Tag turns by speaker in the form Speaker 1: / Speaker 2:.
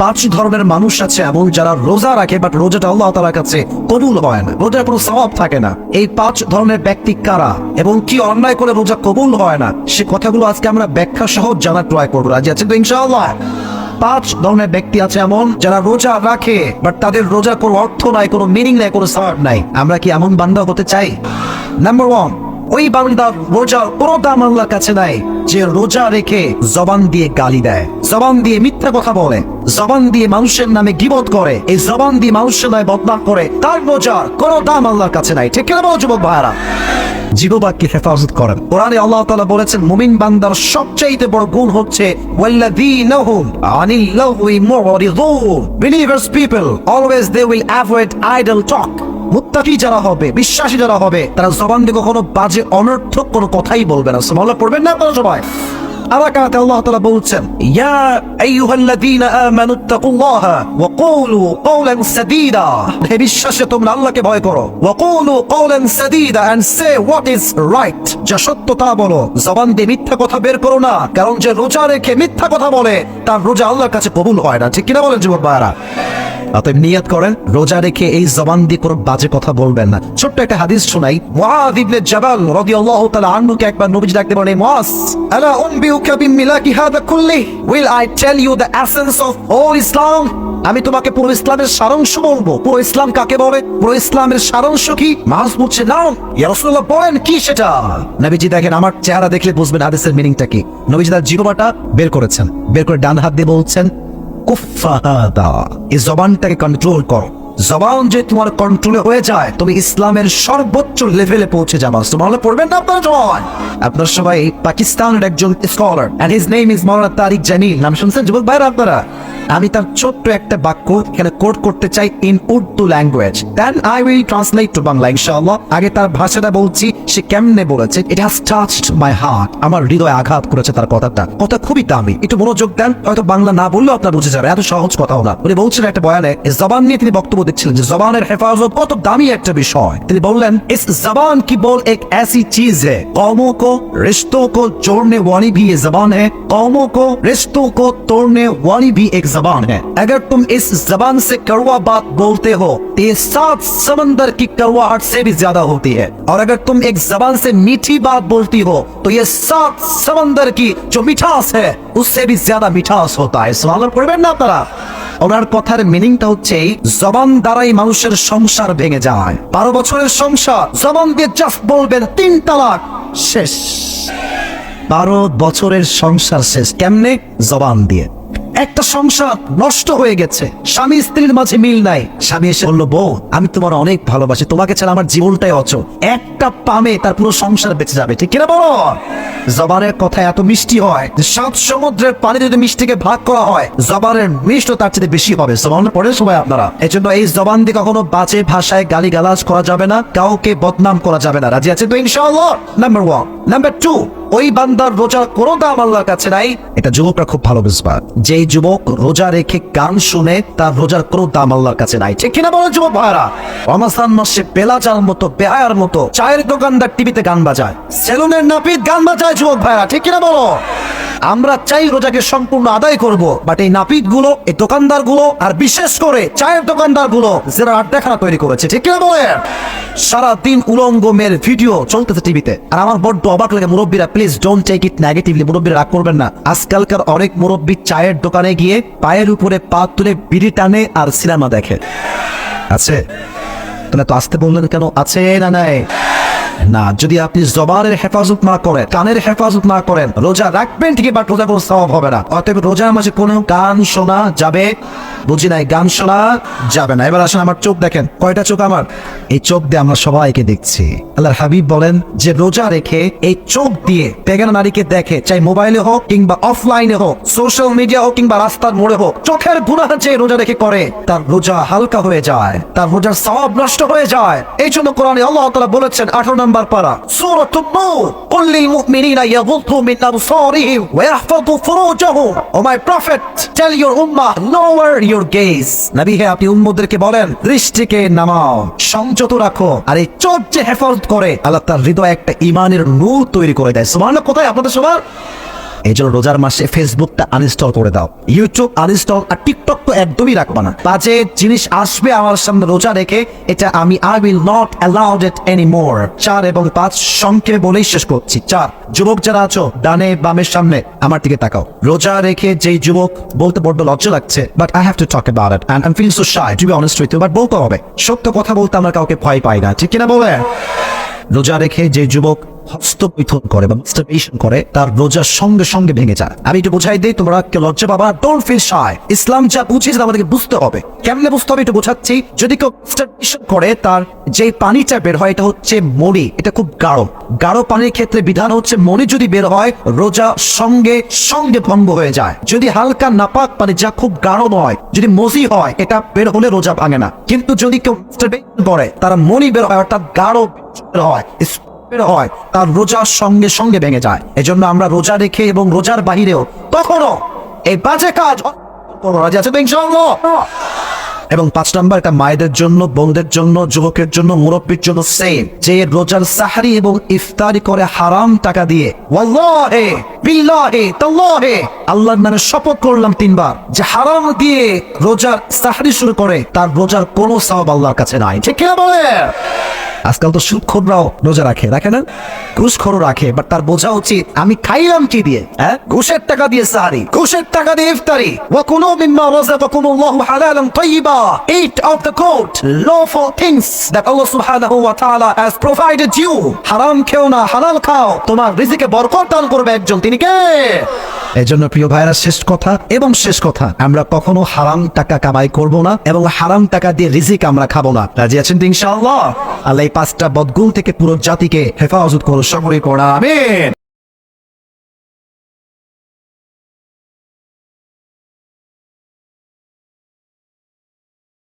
Speaker 1: পাঁচ ধরনের মানুষ আছে এমন যারা রোজা রাখে বাট রোজাটা আল্লাহ তালার কাছে কবুল হয় না। রোজার কোনো স্বভাব থাকে না। এই পাঁচ ধরনের ব্যক্তি কারা? এবং কি অন্যায় করে রোজা কবুল হয় না? সে কথাগুলো আজকে আমরা ব্যাখ্যা সহ জানার ট্রাই করব। রাজি আছেন তো ইনশাআল্লাহ? পাঁচ ধরনের ব্যক্তি আছে এমন যারা রোজা রাখে বাট তাদের রোজা কোনো অর্থ নাই, কোনো মিনিং নাই, কোনো সার নাই। আমরা কি এমন বান্দা হতে চাই? নাম্বার ওয়ান ওই বান্দার রোজা কোনো দাম আল্লাহর কাছে নাই, যে রোজা রেখে জবান দিয়ে গালি দেয়, জবান দিয়ে মিথ্যা কথা বলে। জবান দিয়ে মানুষের নামে গিবত করে, এই জবান দিয়ে মানুষের নামে বদনাম করে, তার রোজা কোনো দাম আল্লাহর কাছে নাই। ঠিক কেন যুবক ভাইরা জীববাক্যে হেফাজত করেন। কোরআনে আল্লাহ তালা বলেছেন, মুমিন বান্দার সবচাইতে বড় গুণ হচ্ছে believers people always they will avoid idle talk মুত্তাকি যারা হবে, বিশ্বাসী যারা হবে, তারা জবান দিয়ে কখনো বাজে, অনর্থক কোনো কথাই বলবে না। সুবহানাল্লাহ, পড়বেন না আপনারা সবাই? আলাকাতে আল্লাহ তাআলা বলছেন, ইয়া আইয়ুহাল্লাযীনা আমানু তাকুল্লাহা ওয়া কুলু কওলান সাদীদা। হে বিশ্বাসে, তোমরা আল্লাহকে ভয় করো। ওয়া কুলু কওলান সাদীদা and say what is right? যা সত্য তা বলো। জবান দিয়ে মিথ্যা কথা বের করো না, কারণ যে রোজা রেখে মিথ্যা কথা বলে, তার রোজা আল্লাহর কাছে কবুল হয় না। ঠিক কিনা বলেন যুবক ভাইরা অতএব নিয়ত করেন, রোজা রেখে এই জবান দিয়ে কোনো বাজে কথা বলবেন না। ছোট্ট একটা হাদিস শোনাই। মুআদ ইবনে জাবাল রাদিয়াল্লাহু তাআলা আনহুকে একবার নবীজি ডাকতে বলেন মুআজ আলা উনবিউকা বিমিলাকি হাদা কুল্লি? Will I tell you the essence of all Islam আমি তোমাকে পুরো ইসলামের সারাংশ বলব। পুরো ইসলাম কাকে বলে? পুরো ইসলামের সারাংশ কি? মাস বলছে নাও ইয়া রাসূলুল্লাহ, বলেন কি সেটা? নবীজি দেখেন, আমার চেহারা দেখলে বুঝবেন হাদিসের মিনিংটা কি। নবীজি তার জিহ্বাটা বের করেছেন। বের করে ডান হাত দিয়ে বলছেন কুফাহাদা এই জবানটাকে কন্ট্রোল করো। জবান যে তোমার কন্ট্রোলে হয়ে যায়, তুমি ইসলামের সর্বোচ্চ লেভেলে পৌঁছে যাবা। সুবহানাল্লাহ, পড়বেন না আপনারা সবাই? আপনারা সবাই পাকিস্তানের একজন scholar and his name is Maulana Tariq Jameel নাম শুনছেন? যুবক ভাইরা আপনারা? আমি তার ছোট্ট একটা বাক্য এখানে কোট করতে চাই in Urdu language then I will translate to Bangla ইনশাআল্লাহ আগে তার ভাষাটা বলছি সে কেমনে বলেছে it has touched my heart আমার হৃদয়ে আঘাত করেছে তার কথাটা কথা খুবই দামি একটু মনোযোগ দেন হয়তো বাংলা না বললেও আপনার বুঝে যাবে এত সহজ কথাও না উনি বলছেন একটা বয়ানে এই জবান নিয়ে তিনি বক্তব্য দিচ্ছিলেন যে জবানের হেফাজত কত দামি একটা বিষয় তিনি বললেন ইস জবান কি बोल एक ऐसी चीज है कौमों को रिश्तों को जोड़ने वाली भी ये जबान है कौमों को रिश्तों को तोड़ने वाली भी एक जबान है अगर तुम इस जबान से कड़वा बात बोलते हो तो ये सात समंदर की कड़वाहट से भी ज्यादा होती है और अगर तुम एक जबान से मीठी बात बोलती हो तो ये सात समंदर की जो मिठास है उससे भी ज्यादा मिठास होता है सवाल পড়বেন না আপনারা ওনার কথার মিনিংটা হচ্ছে এই, জবান দ্বারাই মানুষের সংসার ভেঙে যায় বারো বছরের সংসার জবান দিয়ে জাস্ট বলবেন তিন তালাক শেষ বারো বছরের সংসার শেষ কেমনে জবান দিয়ে একটা সংসার নষ্ট হয়ে গেছে। স্বামী স্ত্রীর মাঝে মিল নাই। স্বামী এসে বলল বউ আমি তোমার অনেক ভালোবাসি। তোমাকে ছাড়া আমার জীবনটাই অচল। একটা পামে তার পুরো সংসার বেঁচে যাবে। ঠিক কিনা বলো? জবানের কথা এত মিষ্টি হয় যে সাত সমুদ্রের পানি যদি মিষ্টিকে ভাগ করা হয়, জবানের মিষ্ট তার চেয়ে বেশি হবে। জবান পড়ে সবাই আপনারা। এই জন্য এই জবান দিয়ে কখনো বাজে ভাষায় গালি গালাজ করা যাবে না। কাউকে বদনাম করা যাবে না। রাজি আছে তো ইনশাআল্লাহ? নাম্বার ওয়ান নাম্বার টু ওই বান্দার রোজার কোনো দাম আল্লাহর কাছে নাই। এটা যুবকরা খুব ভালো বুঝবা যেই যুবক রোজা রেখে গান শুনে তার রোজার কোনো দাম আল্লাহর কাছে নাই। ঠিক কিনা বলো যুবক ভাইরা রমাসান মাসে বেলাচার মতো বেহায়ার মতো চায়ের দোকানদার টিভিতে গান বাজায় সেলুনের নাপিত গান বাজায় যুবক ভাইরা ঠিক কিনা বলো? আমরা চাই রোজাকে সম্পূর্ণ আদায় করব বাট এই নাপিতগুলো এই দোকানদারগুলো আর বিশেষ করে চায়ের দোকানদারগুলো যারা আড্ডাখানা তৈরি করেছে। ঠিক কিনা বলে সারা দিন উলঙ্গ মেয়ের ভিডিও চলতেছে টিভিতে। আর আমার বড্ড অবাক লাগে মুরব্বীরা please don't take it negatively মুরব্বীরা রাগ করবেন না। আজকালকার অনেক মুরব্বী চায়ের দোকানে গিয়ে পায়ের উপরে পা তুলে বিড়ি টানে আর সিনেমা দেখে। আছে? তাহলে তো আসতে বললেন কেন? আছে না নাই? না, যদি আপনি জবানের হেফাজত না করেন, কানের হেফাজত না করেন, রোজা রাখবেন ঠিকই, বাট রোজা কোনো সওয়াব হবে না। অতএব রোজার মাঝে কোনো গান শোনা যাবে? বুঝি নাই, গান শোনা যাবে না। এবার আসেন আমার চোখ দেখেন। কয়টা চোখ আমার? এই চোখ দিয়ে আমরা সবাইকে দেখছি। আল্লাহর হাবিব বলেন যে, রোজা রেখে এই চোখ দিয়ে বেগানা নারীকে দেখে, চাই মোবাইলে হোক কিংবা অফলাইনে হোক, সোশ্যাল মিডিয়া হোক কিংবা রাস্তার মোড়ে হোক, চোখের গুণাহ যে রোজা রেখে করে, তার রোজা হালকা হয়ে যায়, তার রোজার সওয়াব নষ্ট হয়ে যায়। এই জন্য কোরআনে আল্লাহ তাআলা বলেছেন 18 নম্বর পারা সূরাতুন নূর। কুল লিল মুমিনিনা মিন আবসারিহিম ওয়া ফুরুজাহুম ও মাই প্রফেট টেল ইওর উম্মাহ লোয়ার ইওর গেজ নবী হে, আপনি উম্মতদেরকে বলেন, দৃষ্টিকে নামাও, সংযত রাখো, আর এই চোখ যে হেফাজত করে, আল্লাহ তার হৃদয়ে একটা ইমানের নূর তৈরি করে দেয়। সুবহানাল্লাহ, কোথায় আপনাদের সবার? এই জন্য রোজার মাসে ফেসবুকটা আনইনস্টল করে দাও। ইউটিউব আনইনস্টল আর টিকটক তো একদমই রাখবা না। বাজে জিনিস আসবে আমার সামনে রোজা রেখে, এটা আমি I will not allowed it any more চার এবং পাঁচ সংক্ষেপে বলেই শেষ করছি। চার, যুবক যারা আছো, ডানে বামের সামনে, আমার দিকে তাকাও। রোজা রেখে যেই যুবক, বলতে বড্ড লজ্জা লাগছে but I have to talk about it and I feel so shy to be honest with you but বলতে হবে। সত্য কথা বলতে আমরা কাউকে ভয় পাই না, ঠিক কিনা বলে রোজা রেখে যে যুবক হস্তপৈথন করে বা মাস্টারবেশন করে, তার রোজার সঙ্গে সঙ্গে ভেঙে যায়। আমি একটু বোঝাই দিই, তোমরা কেউ লজ্জা বাবা ডোন্ট ফিল শাই ইসলাম যা বুঝিয়েছে আমাদেরকে বুঝতে হবে। কেমনে বুঝতে হবে একটু বোঝাচ্ছি। যদি কেউ মাস্টারবেশন করে, তার যে পানিটা বের হয়, এটা হচ্ছে মরি এটা খুব গাঢ়। গাঢ় পানির ক্ষেত্রে বিধান হচ্ছে মরি যদি বের হয়, রোজা সঙ্গে সঙ্গে ভঙ্গ হয়ে যায়। যদি হালকা নাপাক পানি, যা খুব গাঢ় নয়, যদি মজি হয়, এটা বের হলে রোজা ভাঙে না। কিন্তু যদি কেউ করে, তারা মনি বের হয়, অর্থাৎ গাঢ় হয় বের হয়, তার রোজার সঙ্গে সঙ্গে ভেঙে যায়। এজন্য আমরা রোজা রেখে এবং রোজার বাহিরেও কখনো এই বাজে কাজ কোনো? এবং পাঁচ নাম্বার এটা মায়েদের জন্য, বোনদের জন্য, যুবকের জন্য, মুরব্বীর জন্য সেম যে রোজার সাহারি এবং ইফতারি করে হারাম টাকা দিয়ে আল্লাহর নামে শপথ করলাম তিনবার যে হারাম দিয়ে রোজার সাহারি শুরু করে, তার রোজার কোনো সওয়াব আল্লাহর কাছে নাই। ঠিক কিনা বলে আজকাল তো সুদখোররাও রোজা রাখে রাখে না? ঘুষখোরও রাখে বাট তার বোঝা উচিত, আমি খাইলাম কি দিয়ে? হ্যাঁ? ঘুষের টাকা দিয়ে সাহারি, ঘুষের টাকা দিয়ে ইফতারি। ওয়া কুনু মিম্মা রাযাকাকুমুল্লাহু হালালান তাইয়্যিবা eat of the good lawful things that Allah subhanahu wa ta'ala has provided you হারাম খেও না, হালাল খাও। তোমার রিজিকে বরকত দান করবে একজন, তিনি কে? এজন্য প্রিয় ভাইরা শেষ কথা এবং শেষ কথা, আমরা কখনো হারাম টাকা কামাই করব না এবং হারাম টাকা দিয়ে রিজিক আমরা খাব না। রাজি আছেন ইনশাআল্লাহ? আল্লাহ এই পাঁচটা বদগুল থেকে পুরো জাতিকে হেফাজত করো সকলে করা আমিন।